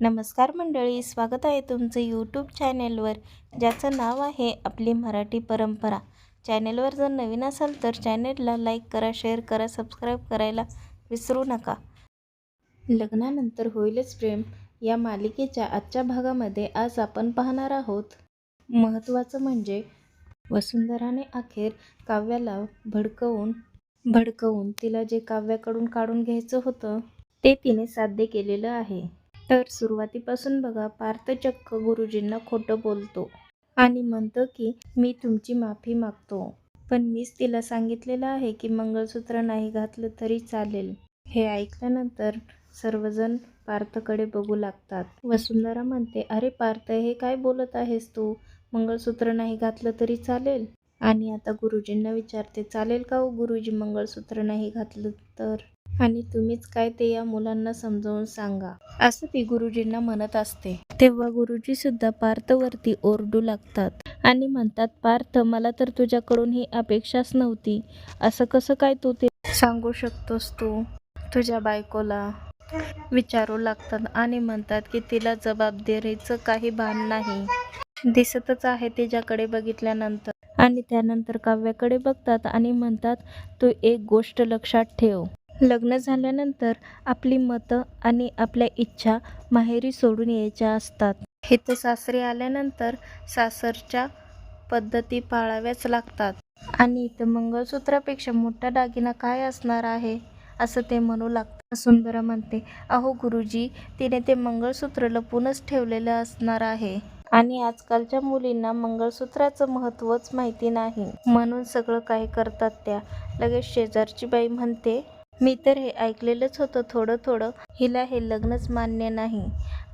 नमस्कार मंडळी स्वागत आहे तुमचं यूट्यूब चॅनेलवर ज्याचं नाव आहे आपली मराठी परंपरा. चॅनेलवर जर नवीन असाल तर चॅनेलला लाईक करा शेअर करा सबस्क्राईब करायला विसरू नका. लग्नानंतर होईलच प्रेम. या मालिकेच्या आजच्या भागामध्ये आज आपण पाहणार आहोत महत्त्वाचं म्हणजे वसुंधराने अखेर काव्याला भडकवून भडकवून तिला जे काव्याकडून काढून घ्यायचं होतं ते तिने साध्य केलेलं आहे. तर सुरुवातीपासून बघा पार्थ चक्क गुरुजींना खोटं बोलतो आणि म्हणतो की मी तुमची माफी मागतो. पण मीच तिला सांगितलेलं आहे की मंगळसूत्र नाही घातलं तरी चालेल. हे ऐकल्यानंतर सर्वजण पार्थकडे बघू लागतात. वसुंधरा म्हणते अरे पार्थ हे काय बोलत आहेस तू? मंगळसूत्र नाही घातलं तरी चालेल? आणि आता गुरुजींना विचारते चालेल का हो गुरुजी मंगळसूत्र नाही घातलं तर? आणि तुम्हीच काय ते या मुलांना समजावून सांगा असं ती गुरुजींना म्हणत असते. तेव्हा गुरुजी सुद्धा पार्थवरती ओरडू लागतात आणि म्हणतात पार्थ मला तर तुझ्याकडून ही अपेक्षाच नव्हती. असं कसं काय तू ते सांगू शकतोस तू तुझ्या बायकोला? विचारू लागतात आणि म्हणतात की तिला जबाबदारीचं काही भान नाही. दिसतच आहे तिच्याकडे बघितल्यानंतर आणि त्यानंतर काव्याकडे बघतात आणि म्हणतात तू एक गोष्ट लक्षात ठेव. लग्न झाल्यानंतर आपली मतं आणि आपल्या इच्छा माहेरी सोडून यायच्या असतात. हे तर सासरे आल्यानंतर सासरच्या पद्धती पाळाव्याच लागतात. आणि इथं मंगळसूत्रापेक्षा मोठा दागिना काय असणार आहे? असं ते म्हणू लागतं सुंदर म्हणते अहो गुरुजी तिने ते मंगळसूत्र लपूनच ठेवलेलं असणार आहे. आणि आजकालच्या मुलींना मंगळसूत्राचं महत्त्वच माहिती नाही. म्हणून सगळं काही करतात त्या? लगेच शेजारची बाई म्हणते मी तर हे ऐकलेलंच होतं थोडं थोडं. हिला हे लग्नच मान्य नाही.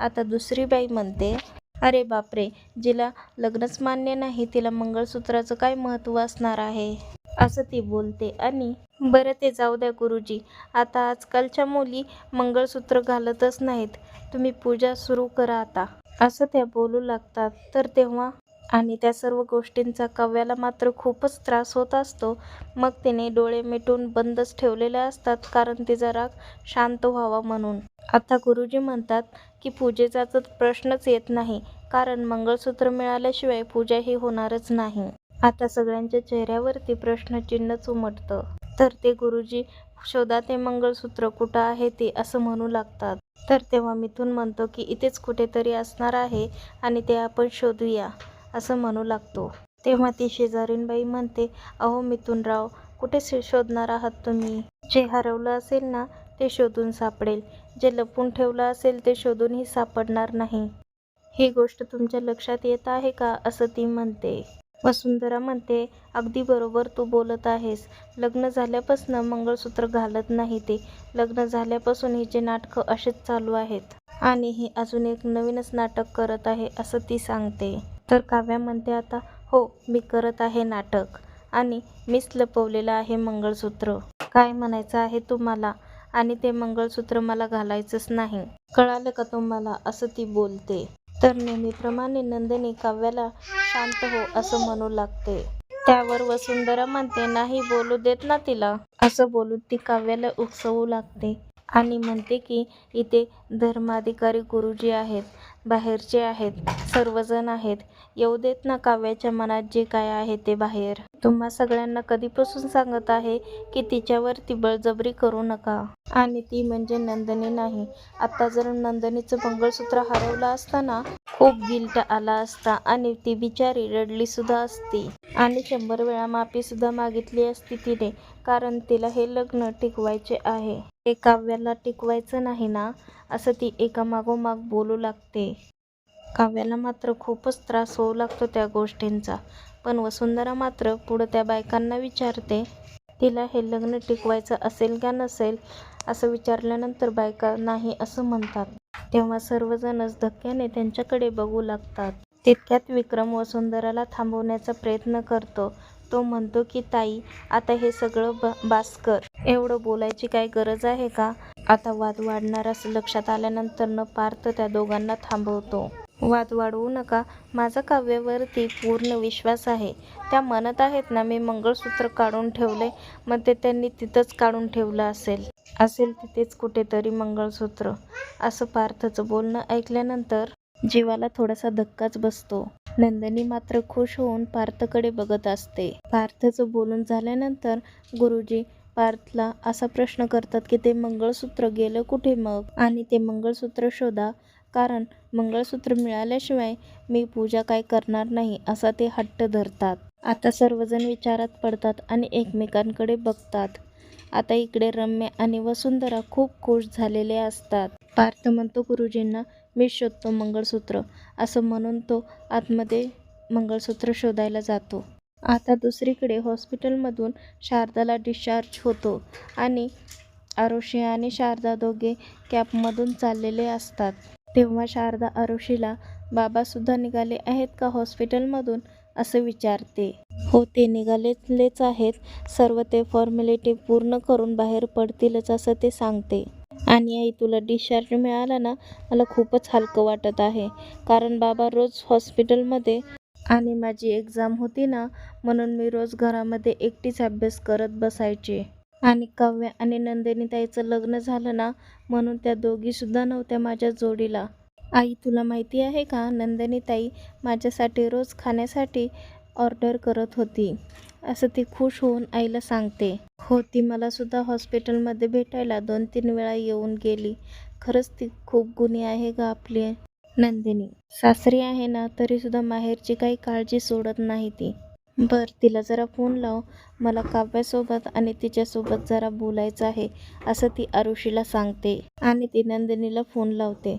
आता दुसरी बाई म्हणते अरे बापरे! जिला लग्नच मान्य नाही तिला मंगळसूत्राचं काय महत्त्व असणार आहे? असं ती बोलते आणि बरं ते जाऊ द्या गुरुजी. आता आजकालच्या मुली मंगळसूत्र घालतच नाहीत. तुम्ही पूजा सुरू करा आता. असं त्या बोलू लागतात. तर तेव्हा आणि त्या सर्व गोष्टींचा काव्याला मात्र खूपच त्रास होत असतो. मग तिने डोळे मिटून बंदच ठेवलेले असतात कारण तिचा राग शांत व्हावा म्हणून. आता गुरुजी म्हणतात की पूजेचा तर प्रश्नच येत नाही कारण मंगळसूत्र मिळाल्याशिवाय पूजा ही होणारच नाही. आता सगळ्यांच्या चेहऱ्यावरती प्रश्नचिन्हच उमटतं तर ते गुरुजी शोधा ते मंगळसूत्र कुठं आहे ते असं म्हणू लागतात. तर तेव्हा मिथून म्हणतो की इथेच कुठेतरी असणार आहे आणि ते आपण शोधूया असं म्हणू लागतो. तेव्हा ती शेजारीनबाई म्हणते अहो मिथुनराव कुठे शोधणार आहात तुम्ही? जे हरवलं असेल ना ते शोधून सापडेल. जे लपून ठेवलं असेल ते शोधूनही सापडणार नाही. ही गोष्ट तुमच्या लक्षात येत आहे का? असं ती म्हणते. वसुंधरा म्हणते अगदी बरोबर तू बोलत आहेस. लग्न झाल्यापासून मंगळसूत्र घालत नाही ते. लग्न झाल्यापासून हिचे नाटकं असेच चालू आहेत. आणि ही अजून एक नवीनच नाटक करत आहे असं ती सांगते. तर काव्या म्हणते आता हो मी करत आहे नाटक. आणि मीच लपवलेलं आहे मंगळसूत्र. काय म्हणायचं आहे तुम्हाला? आणि ते मंगळसूत्र मला घालायचंच नाही. कळालं का तुम्हाला? असं ती बोलते. तर नेहमीप्रमाणे नंदिनी काव्याला शांत हो असं म्हणू लागते. त्यावर वसुंधरा म्हणते नाही बोलू देत ना तिला. असं बोलून ती काव्याला उकसवू लागते आणि म्हणते की इथे धर्माधिकारी गुरुजी आहेत बाहेरचे आहेत सर्वजण आहेत येऊ देत ना काव्याच्या मनात जे काय आहे ते बाहेर. तुम्हा सगळ्यांना कधीपासून सांगत आहे की तिच्यावरती बळजबरी करू नका. आणि ती म्हणजे नंदनी नाही. आता जर नंदनीचं मंगळसूत्र हरवलं असताना खूप गिल्ट आला असता आणि ती बिचारी रडली सुद्धा असती. आणि शंभर वेळा माफी सुद्धा मागितली असती तिने कारण तिला हे लग्न टिकवायचे आहे. ते काव्याला टिकवायचं नाही ना असं ती एकामागोमाग बोलू लागते. काव्याला मात्र खूपच त्रास होऊ लागतो त्या गोष्टींचा. पण वसुंधरा मात्र पुढं त्या बायकांना विचारते तिला हे लग्न टिकवायचं असेल का नसेल? असं विचारल्यानंतर बायका नाही असं म्हणतात. तेव्हा सर्वजणच धक्क्याने त्यांच्याकडे बघू लागतात. तितक्यात विक्रम वसुंधराला थांबवण्याचा प्रयत्न करतो. तो म्हणतो की ताई आता हे सगळं ब बास कर. एवढं बोलायची काय गरज आहे का? आता वाद वाढणार असं लक्षात आल्यानंतर न पार्थ त्या दोघांना थांबवतो. वाद वाढवू नका. माझा काव्यावरती पूर्ण विश्वास आहे. त्या म्हणत आहेत ना मी मंगळसूत्र काढून ठेवले मग ते त्यांनी तिथंच काढून ठेवलं असेल. असेल तिथेच कुठेतरी मंगळसूत्र. असं पार्थचं बोलणं ऐकल्यानंतर जीवाला थोडासा धक्काच बसतो. नंदिनी मात्र खुश होऊन पार्थकडे बघत असते. पार्थचं बोलून झाल्यानंतर गुरुजी पार्थला असा प्रश्न करतात की ते मंगळसूत्र गेलं कुठे मग? आणि ते मंगळसूत्र शोधा. कारण मंगळसूत्र मिळाल्याशिवाय मी पूजा काय करणार नाही असा ते हट्ट धरतात. आता सर्वजण विचारात पडतात आणि एकमेकांकडे बघतात. आता इकडे रम्य आणि वसुंधरा खूप खुश झालेले असतात. पार्थ म्हणतो गुरुजींना मी शोधतो मंगळसूत्र. असं म्हणून तो आतमध्ये मंगळसूत्र शोधायला जातो. आता दुसरीकडे हॉस्पिटलमधून शारदाला डिस्चार्ज होतो आणि आरुषी आणि शारदा दोघे कॅबमधून चाललेले असतात. तेव्हा शारदा आरुषीला बाबासुद्धा निघाले आहेत का हॉस्पिटलमधून? असं विचारते. हो ते निघालेलेच आहेत. सर्व ते फॉर्मॅलिटी पूर्ण करून बाहेर पडतीलच असं ते सांगते. आणि आई तुला डिस्चार्ज मिळाला ना मला खूपच हलकं वाटत आहे. कारण बाबा रोज हॉस्पिटलमध्ये आणि माझी एक्झाम होती ना म्हणून मी रोज घरामध्ये एकटीच अभ्यास करत बसायचे. आणि काव्य आणि नंदिनी ताईचं लग्न झालं ना म्हणून त्या दोघीसुद्धा नव्हत्या माझ्या जोडीला. आई तुला माहिती आहे का नंदिनी ताई माझ्यासाठी रोज खाण्यासाठी ऑर्डर करत होती. असं ती खुश होऊन आईला सांगते. हो ती मलासुद्धा हॉस्पिटलमध्ये भेटायला दोन तीन वेळा येऊन गेली. खरंच ती खूप गुणी आहे गं आपली. नंदिनी. सासरी आहे ना तरीसुद्धा माहेरची काही काळजी सोडत नाही ती. बर तिला जरा फोन लाव. मला काव्यासोबत आणि तिच्यासोबत जरा बोलायचं आहे असं ती आरुषीला सांगते. आणि ती नंदिनीला फोन लावते.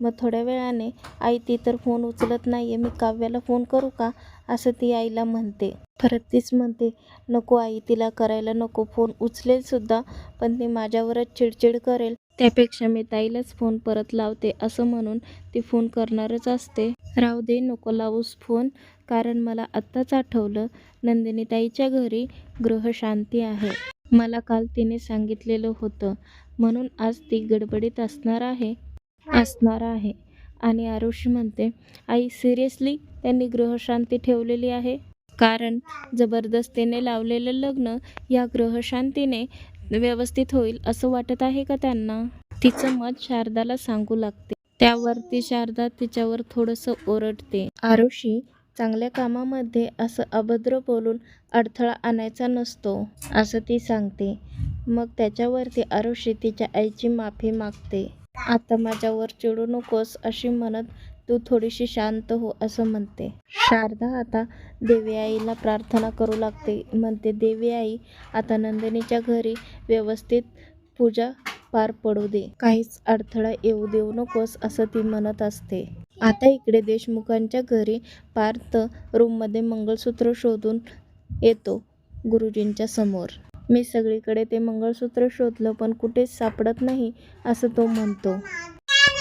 मग थोड्या वेळाने आई ती तर फोन उचलत नाही आहे मी काव्याला फोन करू का? असं ती आईला म्हणते. परत तीच म्हणते नको आई तिला करायला नको. फोन उचलेल सुद्धा पण ती माझ्यावरच चिडचिड करेल. त्यापेक्षा मी ताईलाच फोन परत लावते असं म्हणून ती फोन करणारच असते. राहू दे नको लावूस फोन. कारण मला आत्ताच आठवलं नंदिनी ताईच्या घरी गृहशांती आहे. मला काल तिने सांगितलेलं होतं. म्हणून आज ती गडबडीत असणार आहे. असणार आहे. आणि आरुषी म्हणते आई सिरियसली त्यांनी ग्रहशांती ठेवलेली आहे? कारण जबरदस्तीने लावलेलं लग्न या ग्रहशांतीने व्यवस्थित होईल असं वाटत आहे का त्यांना? तिचं मत शारदाला सांगू लागते. त्यावरती शारदा तिच्यावर थोडंसं ओरडते. आरुषी चांगल्या कामामध्ये असं अभद्र बोलून अडथळा आणायचा नसतो असं ती सांगते. मग त्याच्यावरती आरुषी तिच्या आईची माफी मागते. आता माझ्यावर चिडू नकोस अशी म्हणत तू थोडीशी शांत हो असं म्हणते. शारदा आता देवी आईला प्रार्थना करू लागते. म्हणते देवी आई आता नंदिनीच्या घरी व्यवस्थित पूजा पार पडू दे. काहीच अडथळा येऊ देऊ नकोस असं ती म्हणत असते. आता इकडे देशमुखांच्या घरी पार्थ रूममध्ये मंगळसूत्र शोधून येतो गुरुजींच्या समोर. मी सगळीकडे ते मंगळसूत्र शोधलं पण कुठेच सापडत नाही असं तो म्हणतो.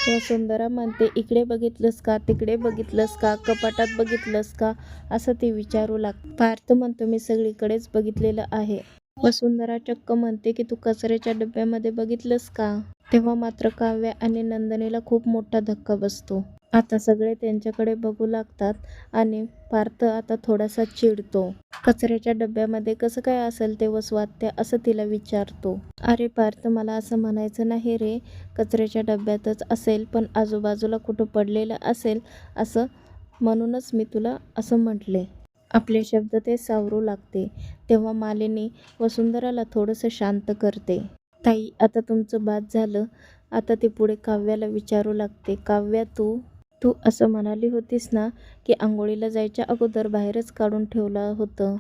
वसुंधरा म्हणते इकडे बघितलंस का? तिकडे बघितलंस का? कपाटात बघितलंस का? असं ती विचारू लाग पार्थ म्हणतो मी सगळीकडेच बघितलेलं आहे. वसुंधरा चक्क म्हणते की तू कचऱ्याच्या डब्यामध्ये बघितलंस का? तेव्हा मात्र काव्य आणि नंदनीला खूप मोठा धक्का बसतो. आता सगळे त्यांच्याकडे बघू लागतात आणि पार्थ आता थोडासा चिडतो. कचऱ्याच्या डब्यामध्ये कसं काय असेल ते वसवात्य असं तिला विचारतो. अरे पार्थ मला असं म्हणायचं नाही रे. कचऱ्याच्या डब्यातच असेल पण आजूबाजूला कुठं पडलेलं असेल असं म्हणूनच मी तुला असं म्हटले. आपले शब्द ते सावरू लागते. तेव्हा मालिनी वसुंधराला थोडंसं शांत करते. ताई आता तुमचं बाद झालं. आता ते पुढे काव्याला विचारू लागते. काव्या तू तू असं म्हणाली होतीस ना की आंघोळीला जायच्या अगोदर बाहेरच काढून ठेवलं होतं.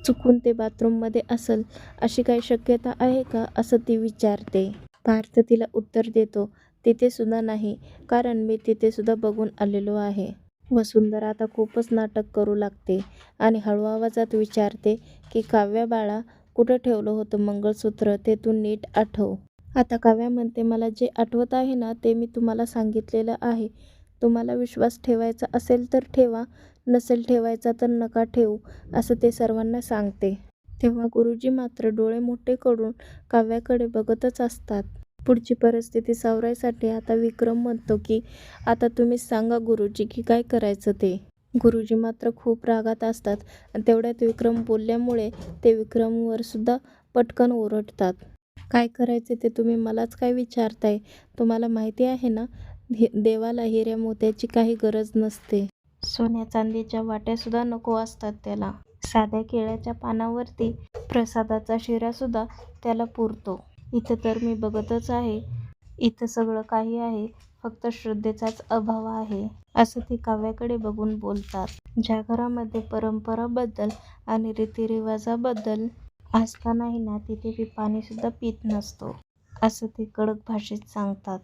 चुकून ते बाथरूममध्ये असेल अशी काही शक्यता आहे का? असं ती विचारते. पार्थ तिला उत्तर देतो. तिथे सुद्धा नाही कारण मी तिथे सुद्धा बघून आलेलो आहे. वसुंधरा आता खूपच नाटक करू लागते आणि हळू आवाजात विचारते की काव्या बाळा कुठं ठेवलं होतं मंगळसूत्र? ते तू नीट आठव. आता काव्या म्हणते मला जे आठवत आहे ना ते मी तुम्हाला सांगितलेलं आहे. तुम्हाला विश्वास ठेवायचा असेल तर ठेवा नसेल ठेवायचा तर नका ठेवू असं ते सर्वांना सांगते. तेव्हा गुरुजी मात्र डोळे मोठे करून काव्याकडे बघतच असतात. पुढची परिस्थिती सावरायसाठी आता विक्रम म्हणतो की आता तुम्ही सांगा गुरुजी की काय करायचं ते. गुरुजी मात्र खूप रागात असतात आणि तेवढ्यात विक्रम बोलल्यामुळे ते विक्रमवर सुद्धा पटकन ओरडतात. काय करायचे ते तुम्ही मलाच काय विचारताय? तुम्हाला माहिती आहे ना हे देवाला हिऱ्या मोत्याची काही गरज नसते. सोन्या चांदीच्या वाट्यासुद्धा नको असतात त्याला. साध्या केळ्याच्या पानावरती प्रसादाचा शिरासुद्धा त्याला पुरतो. इथं तर मी बघतच आहे. इथं सगळं काही आहे फक्त श्रद्धेचाच अभाव आहे असं ते काव्याकडे बघून बोलतात. ज्या घरामध्ये परंपराबद्दल आणि रीतिरिवाजाबद्दल असतानाही ना तिथे मी पाणीसुद्धा पित नसतो असं ते कडक भाषेत सांगतात.